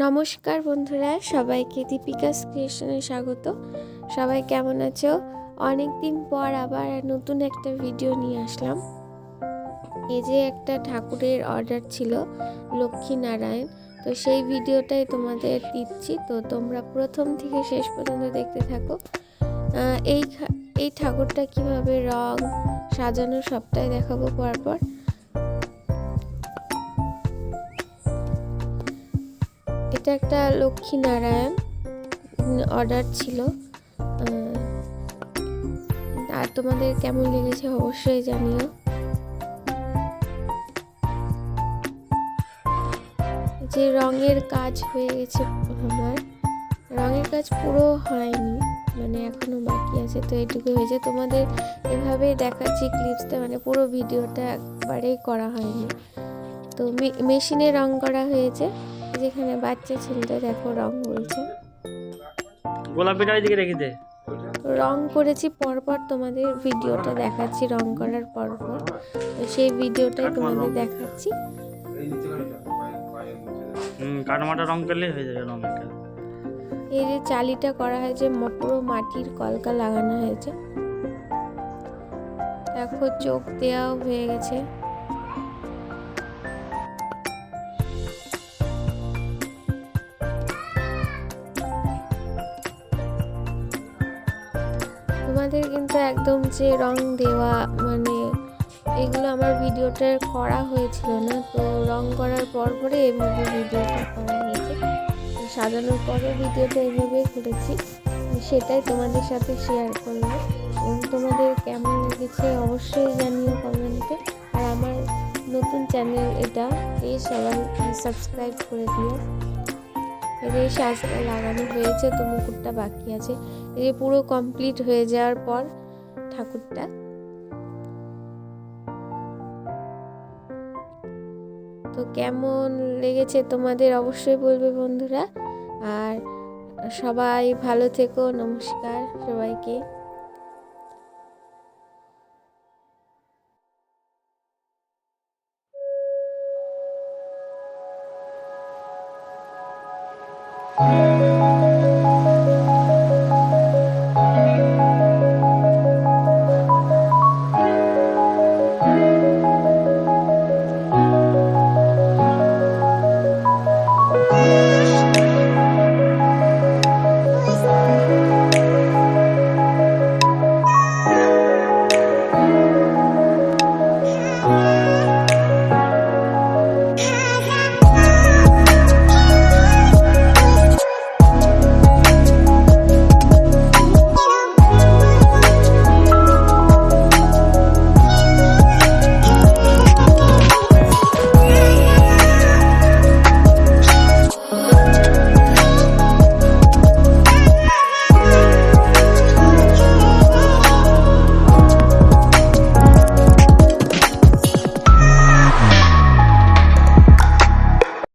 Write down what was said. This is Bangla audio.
নমস্কার বন্ধুরা, সবাইকে দীপিকাস ক্রিয়েশনে স্বাগত। সবাই কেমন আছো? অনেক দিন পর আবার নতুন একটা ভিডিও নিয়ে আসলাম। এই যে একটা ঠাকুরের অর্ডার ছিল লক্ষ্মী নারায়ণ তো সেই ভিডিওটাই তোমাদের দিচ্ছি। তো তোমরা প্রথম থেকে শেষ পর্যন্ত দেখতে থাকো। এই এই ঠাকুরটা কীভাবে রং সাজানো সবটাই দেখাবো পরপর। এটা একটা লক্ষ্মী নারায়ণ অর্ডার ছিল আর তোমাদের কেমন লেগেছে অবশ্যই জানিও। যে রঙের কাজ হয়ে গেছে আমার, রঙের কাজ পুরো হয়নি মানে এখনও বাকি আছে, তো এটুকু হয়েছে। তোমাদের এভাবেই দেখাচ্ছি ক্লিপসটা মানে পুরো ভিডিওটা একবারেই করা হয়নি। তো মেশিনে রং করা হয়েছে। যেখানে বাচ্চা ছেলেটা দেখো রং বলছে গোলাপিটা ওইদিকে রেখে দে। রং করেছি পরপর তোমাদের ভিডিওটা দেখাচ্ছি রং করার পরপর। তো সেই ভিডিওটাই তোমাদের দেখাচ্ছি। হুম কাটমাটা রং করলেই হয়ে যাবে কাজ এই যে চালিটা করা হয়েছে পুরো মাটির কলকা লাগানো হয়েছে। দেখো চোখ দেওয়াও হয়ে গেছে। তোমাদের কিন্তু একদম যে রং দেওয়া মানে এগুলো আমার ভিডিওটা করা হয়েছিল না, তো রং করার পর পরে এভাবে ভিডিওটা করা হয়েছে। সাজানোর পরে ভিডিওটা এইভাবেই করেছি। সেটাই তোমাদের সাথে শেয়ার করলাম। এবং তোমাদের কেমন লেগেছে অবশ্যই জানিও কমেন্টে। আর আমার নতুন চ্যানেল এটা প্লিজ সবাই সাবস্ক্রাইব করে দিও। এর যে সাজ লাগানো হয়েছে, তো মুকুটটা বাকি আছে। এই যে পুরো কমপ্লিট হয়ে যাওয়ার পর ঠাকুরটা। তো কেমন লেগেছে তোমাদের অবশ্যই বলবে বন্ধুরা। আর সবাই ভালো থেকো, নমস্কার সবাইকে।